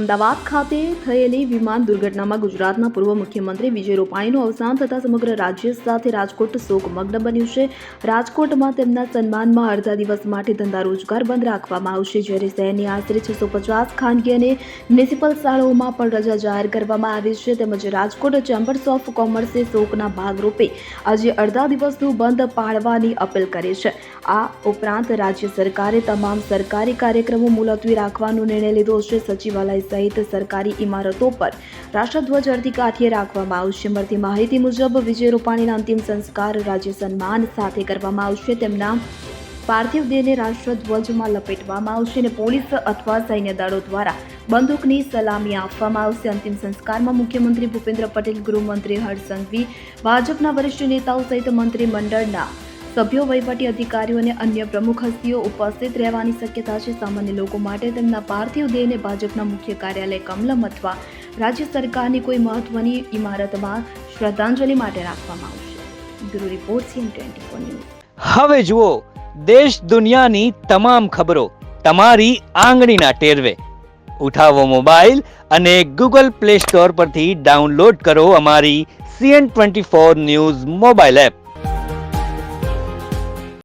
અમદાવાદ ખાતે થયેલી વિમાન દુર્ઘટનામાં ગુજરાતના પૂર્વ મુખ્યમંત્રી વિજય રૂપાણીનું અવસાન થતાં સમગ્ર રાજ્ય સાથે રાજકોટ શોકમગ્ન બન્યું છે. રાજકોટમાં તેમના સન્માનમાં અડધા દિવસ માટે ધંધા રોજગાર બંધ રાખવામાં આવશે. જ્યારે શહેરની આશરે છસો પચાસ ખાનગી અને મ્યુનિસિપલ શાળાઓમાં પણ રજા જાહેર કરવામાં આવી છે. તેમજ રાજકોટ ચેમ્બર્સ ઓફ કોમર્સે શોકના ભાગરૂપે આજે અડધા દિવસનું બંધ પાળવાની અપીલ કરી છે. આ ઉપરાંત રાજ્ય સરકારે તમામ સરકારી કાર્યક્રમો મુલતવી રાખવાનો નિર્ણય લીધો છે. સચિવાલય સહિત સરકારી ઇમારતો પર રાષ્ટ્રધ્વજ અડધી કાઠીએ રાખવામાં આવશે. મળતી માહિતી મુજબ વિજય રૂપાણીના અંતિમ સંસ્કાર રાજ્ય સન્માન સાથે કરવામાં આવશે. તેમના પાર્થિવ દેહને રાષ્ટ્રધ્વજમાં લપેટવામાં આવશે અને પોલીસ અથવા સૈન્ય દળો દ્વારા બંદૂકની સલામી આપવામાં આવશે. અંતિમ સંસ્કારમાં મુખ્યમંત્રી ભૂપેન્દ્ર પટેલ, ગૃહમંત્રી હર્ષ સંઘવી ભાજપના વરિષ્ઠ નેતાઓ સહિત મંત્રીમંડળના સભ્યો, વહીવટી અધિકારીઓ અને અન્ય પ્રમુખ હસ્તીઓ ઉપસ્થિત રહેવાની શક્યતા છે. સામાન્ય લોકો માટે તેમના પાર્થિવ દેહને ભાજપના મુખ્ય કાર્યાલય કમલમ અથવા રાજ્ય સરકારની કોઈ મહત્વની ઇમારતમાં શ્રદ્ધાંજલિ માટે રાખવામાં આવશે. Bureau report CN twenty news. હવે જુઓ, દેશ દુનિયાની તમામ ખબરો તમારી આંગળીના ટેરવે. ઉઠાવો મોબાઈલ અને ગૂગલ પ્લે સ્ટોર પરથી ડાઉનલોડ કરો અમારી CN twenty four news mobile app.